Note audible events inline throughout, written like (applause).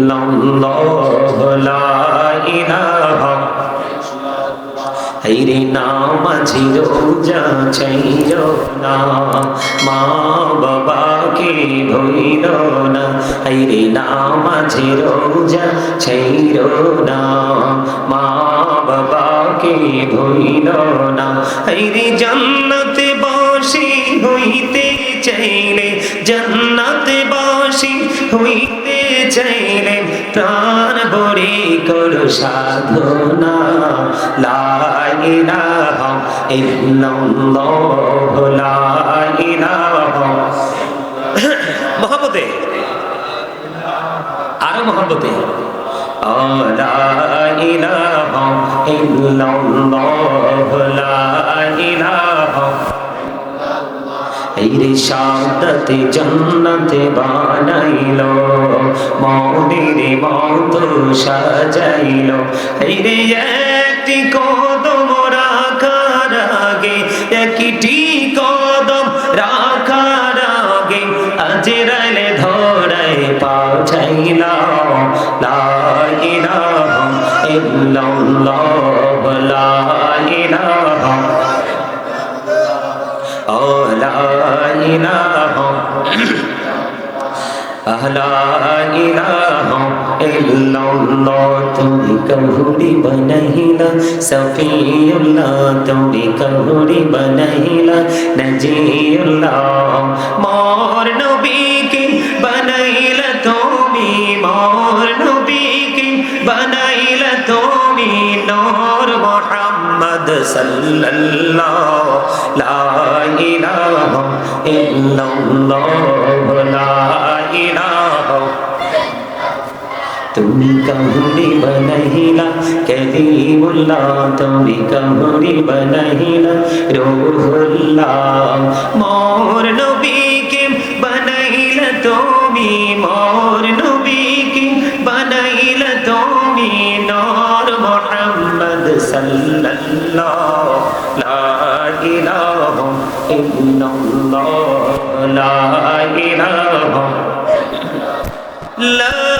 ইল্লাল্লাহ, লা ইলাহা। হাইরে নামাজি চাইল না। মা বাবাকে ভইল না। হাইরে নামাজি রোজা চাইল না। মা বাবাকে ভইল না। হাইরে জান্নাতে বাসি হইতে চাইলে, জান্নাতে বাসি হইতে চাইলে প্রাণ ভরে করো সাধনা। লা ইলাহা ইল্লাল্লাহ লা ইলাহা (coughs) মহব্বতে আরও মহব্বতে লা ইলাহা ইল্লাল্লাহ ইলাহা। রে শান্তি জন্নতে বানাইলো। মৌদির মত সাজাইলো। রে একটি কদম রাখার আগে একটি কদম لا إله إلا الله تبك هوري بنهلا سفي الله تبك هوري بنهلا نجي الله مور نبيك بنهلا تومي مور نبيك بنهلا تومي نور محمد صلى الله لا إله إلا الله لا তুমি কহুরি বনহিলা কলিমুল্লাহ তুমি কহুরি বনহিলা রূহুল্লাহ, মোর নবীকে বনাইলা তুমি, মোর নবীকে বনাইলা তুমি, নূর মুহাম্মদ সাল্লাল্লাহ লা ইলাহা ইল্লাল্লাহ লা ইলাহা لا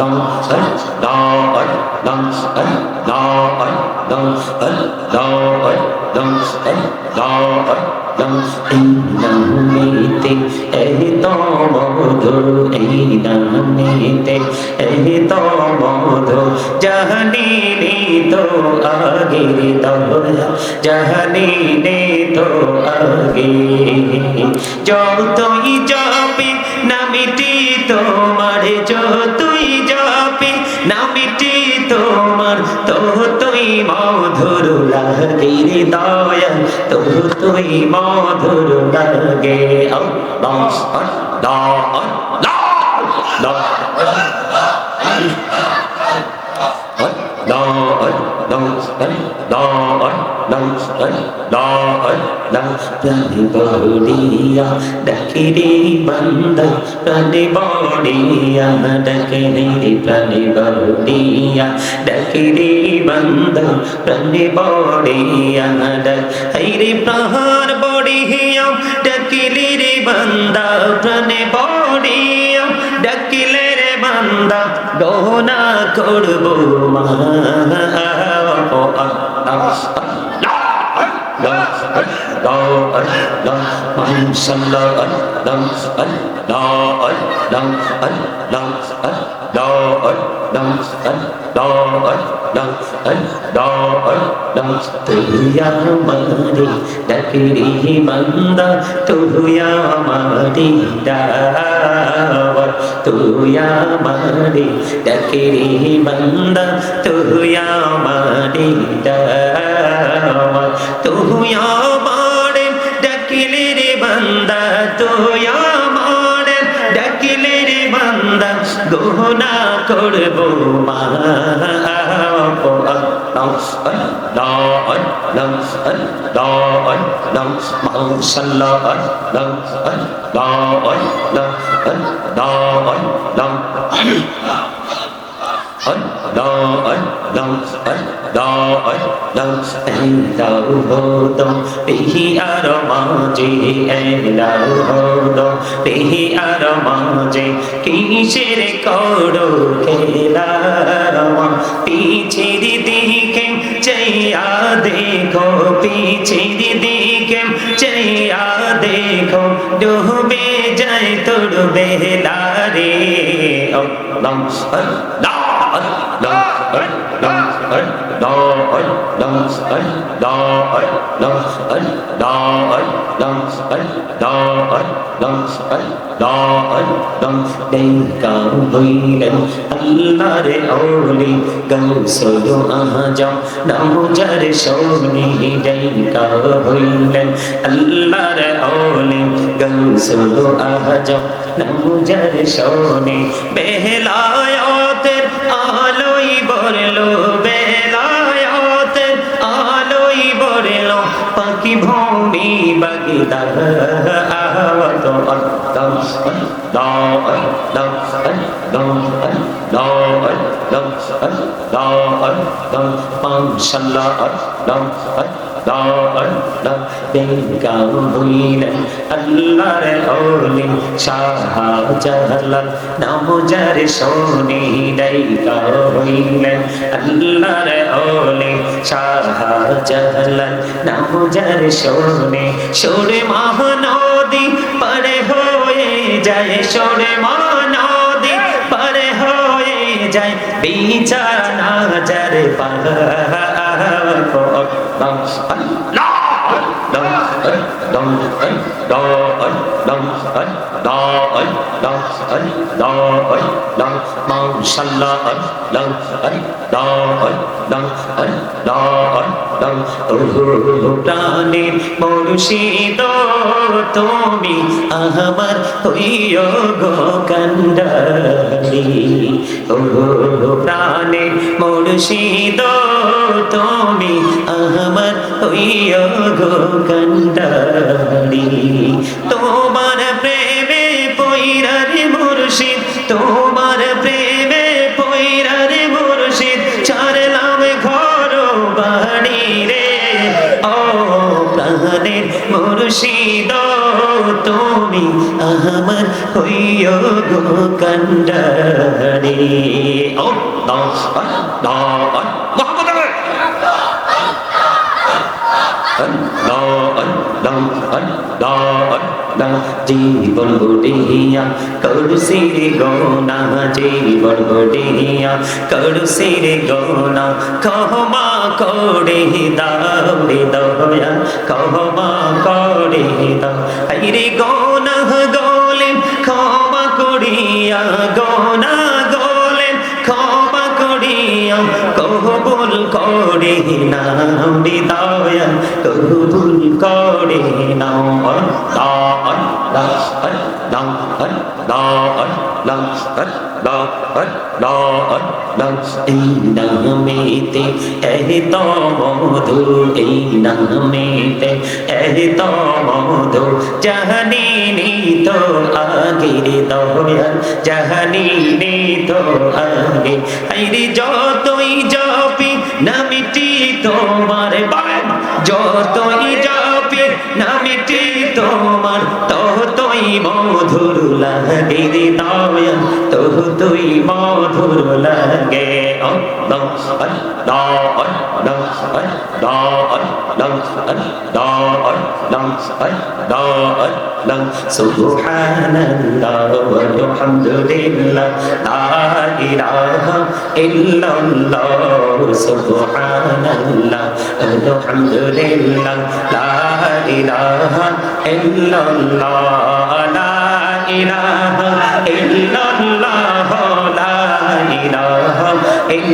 दम अल ला अल दम अल ला अल दम अल ला अल दम अल ला अल दम इन्नहु मेते एहतो मधुर इन्नहु मेते एहतो मधुर जहनी ने तो आगे दौड़ा जहनी ने तो आगे जो तो ही जाबे ना मिटी তোমার যত মধুর লাগে রে দয়া তো তুই মধুর লাগে আল্লাহ আল্লাহ বড়িয়া ডাকিরে বন্দা প্রাণে বড়িয়া ডাকিরে প্রাণে বড়িয়া ডাকিরে বন্দা প্রাণে ডাক হাইরে প্রাণ বড়িয়া ডাকিলে রে বন্দা প্রাণে বড়িয়া ডাকিলে রে বান্দা গহনা করব মা الله الله الله محمد صلى الله عليه وسلم الله الله الله الله তুয়া মারি ডাকিরি বন্দা তুয়া মারি ডাওয়ার তুয়া মারি ডাকিরি বন্দা তুয়া মারি ডাওয়ার তুয়া মারে ডাকিলে রে বন্দা গোনা করব Oh, no, no, no, no. Allah এলাও হতো পেহি আর মাঝে এলাও হতো পেহি আর মাঝে কিসের করো খেলা পিছের দিকে চাইয়া দেখো পিছের দিকে চাইয়া দেখো ডুবে যায় তোর বেলারে Allah Allah আল্লাহরে ওলি গৌসল আজম নমুজার সোনি ডেকা হইলেন আল্লাহরে ওলি গৌসল আজম নমুজার সোনি বেলায়তের আলোই বলল Inshallah, আল্লাহর অলি শাহজালাল নামুজার সোনি দায়িকা হইলেন আল্লাহর অলি শাহজালাল নামুজার সোনি সোরে মহানদী পরে হয়ে যায়, সোরে মহানদী পরে হয়ে যায়, বিচার নাজার পাহাড় for. Allah, Allah. প্রাণের মরুষিদ তুমি আমার হইয় গো ও প্রাণের মরুষিদ তুমি আমার হইয় গো কন্ডারি তোমার প্রেমে পৈরার মুর্শিদ তোমার প্রেমে পৈরার মুর্শিদ ছাড়লাম ঘর বাড়ি রে ও প্রাণের মুর্শিদ তুমি আমার হইয় গো কন্ডারি ও দাও দাও মোহাম্মদ জীবন বুড়িয়া করুসির গৌনা জীবন বুড়িয়া করুসির গৌনা কহমা করে দাউরে দয়া কহমা করে দাও হাইরে গৌনা গোলে ক্ষমা করিয়া গৌনা করে নাও দয়া কবুল করে নাও এই নামেতে এত মধু এই নামেতে এত মধু জাহানি তো আগে দয়াল জাহানি তো আগে। আইরে যতই জপি, নামি তোমার বলেন যতই জপি নামিটি তোমার ততই মধুর লাগে তুই মধুর লাগে সুবহানাল্লাহ ওয়া বিহামদিল্লাহ লা ইলাহা ইল্লাল্লাহ সুবহানাল্লাহ ওয়া বিহামদিল্লাহ লা ইলাহা ইল্লাল্লাহ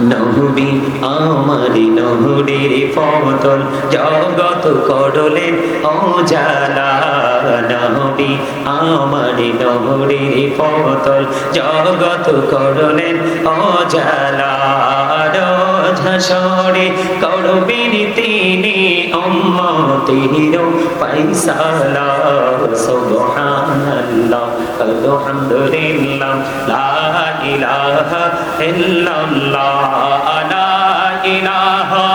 নহবি আমারি নহরের পতন জগত করলেন অজালা। নবী আমার নহরির পতল জগত করলেন অজালা। ঝাসরে করবেন তিনি উম্মতির ফাইসালা সুবহানাল্লাহ। আলহামদুলিল্লাহ লা ইলাহা ইল্লাল্লাহ লা ইলাহা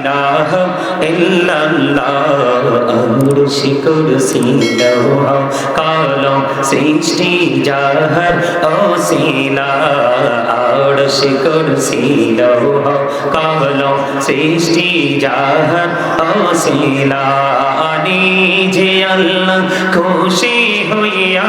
ইলাহা ইল্লাল্লাহ আমর শিকর সিলহ কালম সৃষ্টি জাহার অসিলা আর শিকর সিলহ কালম সৃষ্টি জাহার অসিলা নিজে আল্লাহ খুশি হইয়া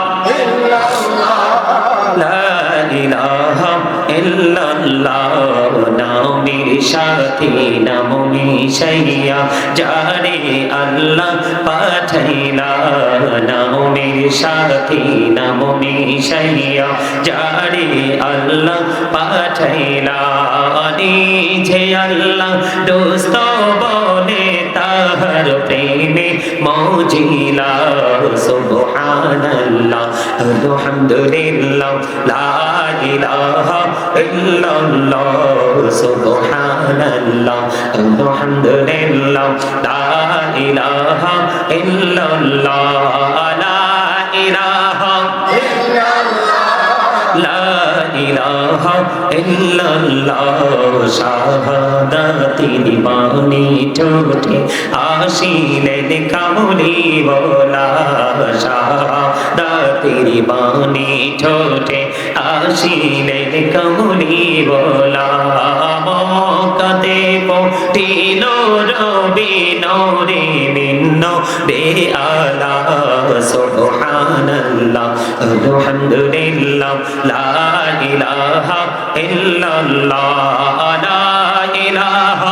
ইল্লাল্লাহ নামের সাথে নাম মিশাইয়া যারে আল্লাহ পাঠাইলা। নামের সাথে নাম মিশাইয়া যারে আল্লাহ পাঠাইলা। নিজে আল্লাহ দোস্ত বলে তাহার প্রেমে মৌজিলা সুবহানাল্লাহ আলহামদুলিল্লাহ লা ইলাহা ইল্লাল্লাহ সুবহানাল্লাহ আলহামদুলিল্লাহ লা ইলাহা ইল্লাল্লাহ লা ইলাহা লা ইলাহা ইল্লাল্লাহ শাহাদাতির বাণী ঠোঁটে আসিলেন কামলি বলা শাহাদাতির বাণী ঠোঁটে আসিলেন কামলি বলা মকাতে রবি নরে মিন্ন বে আলা, সুবহানাল্লাহ, আলহামদুলিল্লাহ লা ইলাহা ইল্লাল্লাহ, লা ইলাহা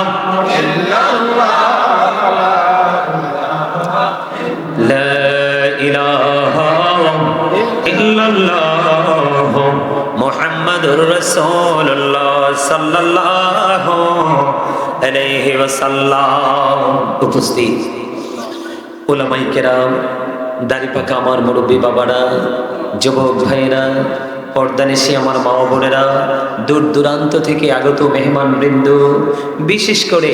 ইল্লাল্লাহ, মুহাম্মাদুর রাসূলুল্লাহ, সাল্লাল্লাহু আলাইহি ওয়াসাল্লাম উপস্থিত। ওলামাই কেরাম, দাড়ি পাকা আমার মুরব্বী বাবারা, যুবক ভাইয়েরা পর্দানেশি আমার মা বোনেরা, দূর দূরান্ত থেকে আগত মেহমান বৃন্দ, বিশেষ করে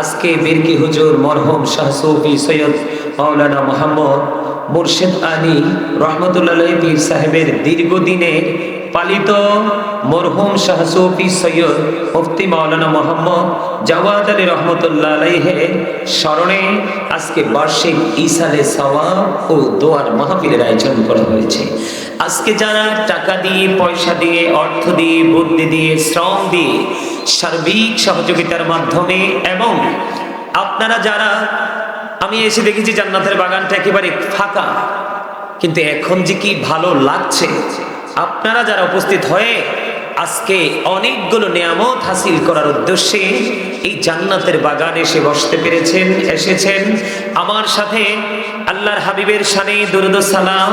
আজকে বিরকি হুজুর মরহম শাহ সৌফি সৈয়দ মাওলানা মোহাম্মদ মুর্শেদ আলী রহমতুল্লাহ পীর সাহেবের দীর্ঘদিনের পালিত মরহুম শাহ সৌফি সৈয়দ মুফতি মাওলানা মোহাম্মদ জাওয়াদ আলী রহমতুল্লাহ আলাইহে স্মরণে আজকে বার্ষিক ইসালে সওয়াব ও দোয়ার মাহফিলের আয়োজন করা হয়েছে। আজকে যারা টাকা দিয়ে, পয়সা দিয়ে, অর্থ দিয়ে, বুদ্ধি দিয়ে, শ্রম দিয়ে সার্বিক সহযোগিতার মাধ্যমে এবং আপনারা যারা, আমি এসে দেখেছি জান্নাতের বাগানটা একেবারে ফাঁকা, কিন্তু এখন যে কি ভালো লাগছে আপনারা যারা উপস্থিত হয়ে আজকে অনেকগুলো নিয়ামত হাসিল করার উদ্দেশ্যে এই জান্নাতের বাগানে এসে বসতে পেরেছেন এসেছেন আমার সাথে আল্লাহর হাবিবের সানে দুরুদ সালাম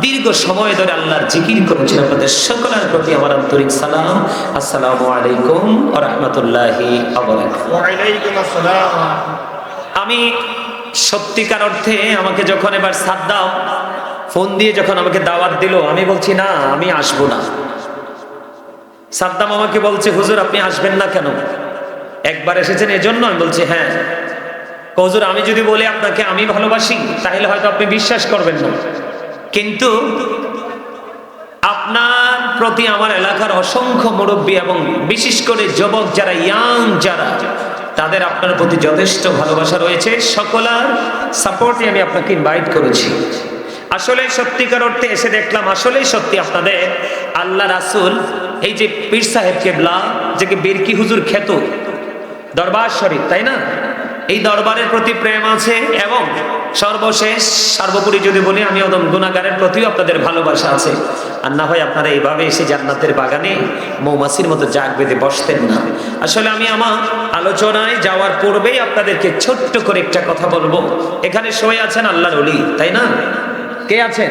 দীর্ঘ সময় ধরে আল্লাহর জিকির করেছেন আপনাদের সকলের প্রতি আমার আন্তরিক সালাম। আসসালামু আলাইকুম রাহমাতুল্লাহি আমি সত্যিকার অর্থে আমাকে যখন এবার সাদ্দাম ফোন দিয়ে যখন আমাকে দাওয়াত দিল, আমি বলছি, না, আমি আসব না। সাদ্দাম আমাকে বলছে, হুজুর, আপনি আসবেন না কেন? একবার এসেছেন, এজন্য আমি বলছি হ্যাঁ। হুজুর, আমি যদি বলি আপনাকে আমি ভালোবাসি, তাহলে হয়তো আপনি বিশ্বাস করবেন না। কিন্তু আপনার প্রতি আমার এলাকার অসংখ্য মুরব্বী এবং বিশেষ করে যুবক যারা, ইয়াং যারা, তাদের আপনার প্রতি যথেষ্ট ভালোবাসা রয়েছে। সকলার সাপোর্টে আমি আপনাকে ইনভাইট করেছি। আসলে সত্যিকার অর্থে এসে দেখলাম, আসলেই সত্যি আপনাদের। আল্লাহ রাসুল, এই যে পীর সাহেব কেবলা, যে বিরকি হুজুর খেত দরবার শরীফ, তাই না? এই দরবারের প্রতি প্রেম আছে এবং সর্বশেষ, সর্বোপরি যদি বলি, আমি ওদম গুণাগারের প্রতিও আপনাদের ভালোবাসা আছে। আর না হয় আপনারা এইভাবে এসে জান্নাতের বাগানে মৌমাছির মতো জাগ বেঁধে বসতেন না। আসলে আমি আমার আলোচনায় যাওয়ার পূর্বেই আপনাদেরকে ছোট্ট করে একটা কথা বলব। এখানে সবাই আছেন আল্লাহর অলি তাই না? কে আছেন?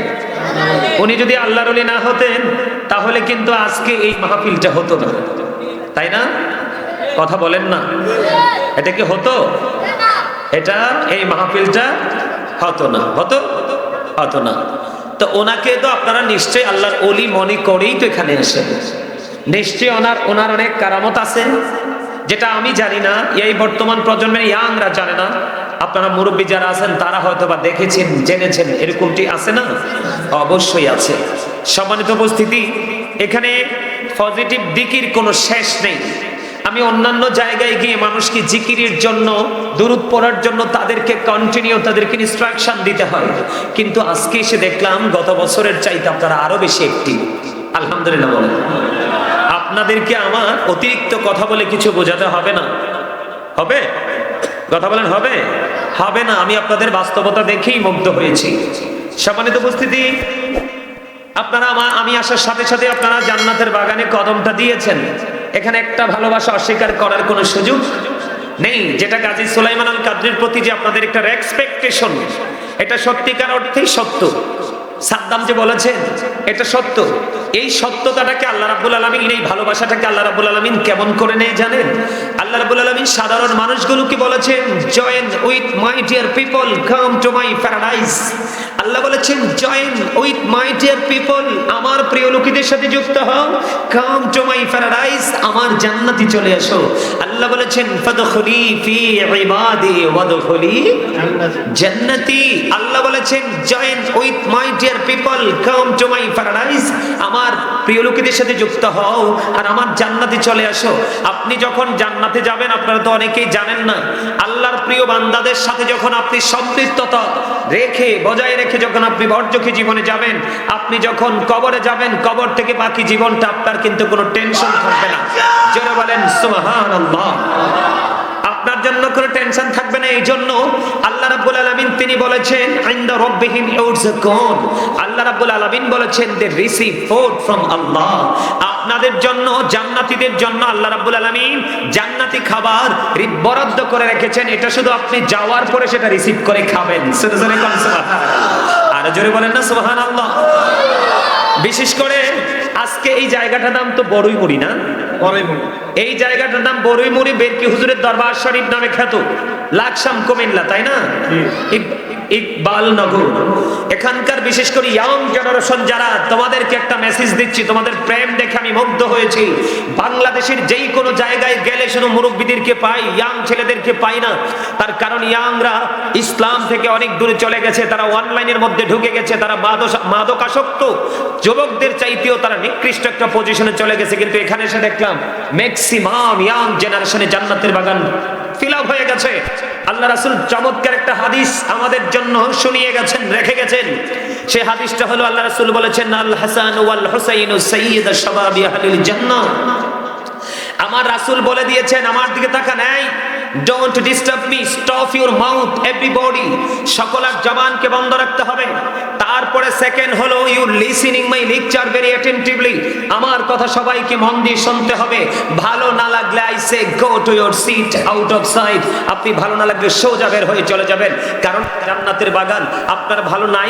উনি যদি আল্লাহর অলি না হতেন, তাহলে কিন্তু আজকে এই মাহফিলটা হতো না। তাই না? কথা বলেন না। এটা কি হতো? এটা এই মাহফিলটা হতো না। হতো? হতো না। তো ওনাকে তো আপনারা নিশ্চয়ই আল্লাহর অলি মনে করেই তো এখানে এসে নিশ্চয়ই ওনার ওনার অনেক কারামত আছে। যেটা আমি জানি না, এই বর্তমান প্রজন্মের ইয়াংরা জানে না। আপনারা মুরব্বী যারা আছেন, তারা হয়তো বা দেখেছেন, জেনেছেন এরকমটি আছে না? অবশ্যই আছে। সম্মানিত উপস্থিতি, এখানে পজিটিভ দিকির কোনো শেষ নেই। আমি অন্যান্য জায়গায় গিয়ে মানুষকে জিকিরের জন্য দূরত পড়ার জন্য তাদেরকে কন্টিনিউ তাদেরকে ইনস্ট্রাকশন দিতে হয়। কিন্তু আজকে এসে দেখলাম, গত বছরের চাইতে আপনারা আরও বেশি একটি আলহামদুলিল্লাহ বলেন। আপনাদেরকে আমার অতিরিক্ত কথা বলে কিছু বোঝাতে হবে না। হবে? কথা বলেন, হবে? হবে না, আমি আপনাদের বাস্তবতা দেখেই মুগ্ধ হয়েছি। সম্মানিত উপস্থিতি, আপনারা আমি আসার সাথে সাথে আপনারা জান্নাতের বাগানে কদমটা দিয়েছেন। এখানে একটা ভালোবাসা অস্বীকার করার কোনো সুযোগ নেই, যেটা গাজী সুলাইমান আল কাদ্রির প্রতি যে আপনাদের একটা রেসপেকটেশন এটা সত্যিকার অর্থেই সত্য। সাদ্দাম যে বলেছেন, এটা সত্য। এই সত্যতাটাকে আল্লাহ রাব্বুল আলামিন, এই ভালোবাসাটাকে আল্লাহ রাব্বুল আলামিন কেমন করে নেয় জানেন? আল্লাহ রাব্বুল আলামিন সাধারণ মানুষগুলোকে বলেছেন join with my dear people come to my paradise আল্লাহ বলেছেন join with my dear people আমার প্রিয় লোকেদের সাথে যুক্ত হও। কাম টু মাই প্যারাডাইস আমার জান্নাতি চলে আসো আল্লাহ বলেছেন, ফাদখুলি ফি ইবাদি ওয়াদখুলি জান্নাতি। আল্লাহ বলেছেন join with my dear people come to my paradise আমার প্রিয় লোকেদের সাথে যুক্ত হও আর আমার জান্নাতে চলে আসো আপনি যখন জান্নাতে যাবেন, আপনারা তো অনেকেই জানেন না, আল্লাহর প্রিয় বান্দাদের সাথে যখন আপনি সম্পৃক্ততা রেখে, বজায় রেখে যখন আপনি বর্জকে জীবনে যাবেন, আপনি যখন কবরে যাবেন, কবর থেকে বাকি জীবনটা আপনার কিন্তু কোনো টেনশন থাকবে না। জোরে বলেন আপনার জন্য কোনো টেনশন থাকবে না এই জন্য আল্লাহ রাব্বুল আলামিন তিনি বলেছেন, ইনদা রাব্বিহিম আল্লাহ রাব্বুল বলেছেন দে রিসিভ ফ্রম আল্লাহ আপনাদের জন্য জান্নাতীদের জন্য আল্লাহ রাব্বুল আলামিন জান্নাতি খাবার বরাদ্দ করে রেখেছেন। এটা শুধু আপনি যাওয়ার পরে সেটা রিসিভ করে খাবেন। আর জোরে বলেন না সুবহানাল্লাহ। বিশেষ করে আজকে এই জায়গাটার নাম তো বড়ই মুড়ি না এই জায়গাটার নাম বড়ই মুড়ি বেরকি হুজুরের দরবার শরীফ নামে খ্যাত। লাকসাম কুমিল্লা তাই না? ইক- ইকবাল নগর এখানকার বিশেষ করে ইয়াং জেনারেশন যারা, তোমাদেরকে একটা মেসেজ দিচ্ছি, তোমাদের প্রেম দেখে আমি মুগ্ধ হয়েছি। বাংলাদেশের যেই কোনো জায়গায় গেলে শুধু মুরব্বীদেরকে পাই ইয়াং ছেলেদেরকে পাই না। তার কারণ ইয়াংরা ইসলাম থেকে অনেক দূরে চলে গেছে, তারা অনলাইনের মধ্যে ঢুকে গেছে, তারা মাদক- মাদকাসক্ত। যুবকদের চাইতেও তারা নিকৃষ্ট একটা পজিশনে চলে গেছে, কিন্তু এখানে এসে দেখলাম ম্যাক্সিমাম ইয়াং জেনারেশনে জান্নাতের বাগান ফিল আপ হয়ে আল্লাহ রাসুল চমৎকার একটা হাদিস আমাদের জন্য শুনিয়ে গেছেন, রেখে গেছেন। সে হাদিসটা হলো আল্লাহ রাসুল বলেছেন, আল হাসান ওয়াল হুসাইন সাইয়্যিদ শাবাবি আহলিল জান্নাহ। আমার রাসুল বলে দিয়েছেন, আমার দিকে তাকা এই don't disturb me stop your mouth everybody সকলের জবানকে বন্ধ রাখতে হবে। তারপরে সেকেন্ড হলো you listening my lecture very attentively আমার কথা সবাইকে মন দিয়ে শুনতে হবে। ভালো না লাগলে I say go to your seat out of sight আপনি ভালো না লাগলে সোজা বের হয়ে চলে যাবেন। কারণ জান্নাতের বাগান আপনার ভালো নাই